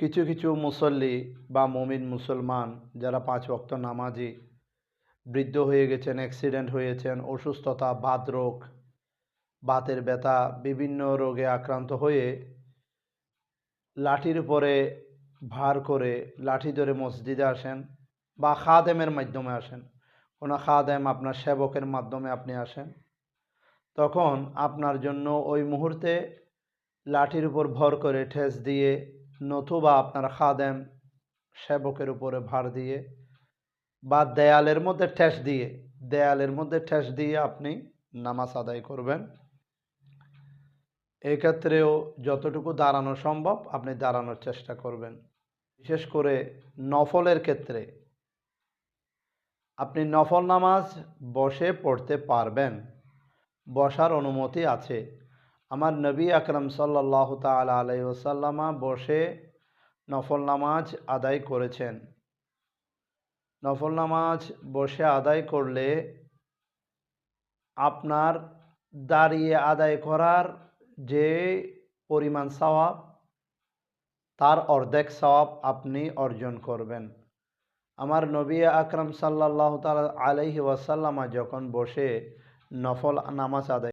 কিছু কিছু মুসল্লি বা মমিন মুসলমান যারা পাঁচ ওয়াক্ত নামাজি, বৃদ্ধ হয়ে গেছেন অ্যাক্সিডেন্ট হয়েছেন, অসুস্থতা, বাত রোগ, বাতের ব্যথা, বিভিন্ন রোগে আক্রান্ত হয়ে লাঠির উপরে ভার করে লাঠি ধরে মসজিদে আসেন বা খাদেমের মাধ্যমে আসেন। কোনো খাদেম আপনার সেবকের মাধ্যমে আপনি আসেন। তখন আপনার জন্য ওই মুহূর্তে লাঠির উপর ভর করে ঠেস দিয়ে নতুবা আপনার খাদেম সেবকের উপরে ভার দিয়ে বা দেয়ালের মধ্যে ঠেস দিয়ে, দেয়ালের মধ্যে ঠেস দিয়ে আপনি নামাজ আদায় করবেন। এক্ষেত্রেও যতটুকু দাঁড়ানো সম্ভব আপনি দাঁড়ানোর চেষ্টা করবেন। বিশেষ করে নফলের ক্ষেত্রে। আপনি নফল নামাজ বসে পড়তে পারবেন। বসার অনুমতি আছে। আমার নবী আকরম সাল্লাহ তালা আলাই ওসাল্লামা বসে নফল নামাজ আদায় করেছেন। নফল নামাজ বসে আদায় করলে আপনার দাঁড়িয়ে আদায় করার যে পরিমাণ সওয়াব, তার অর্ধেক সওয়াব আপনি অর্জন করবেন। আমার নবী আকরম সাল্লাহ তাল আলহি ওয়াসাল্লামা যখন বসে নফল নামাজ আদায়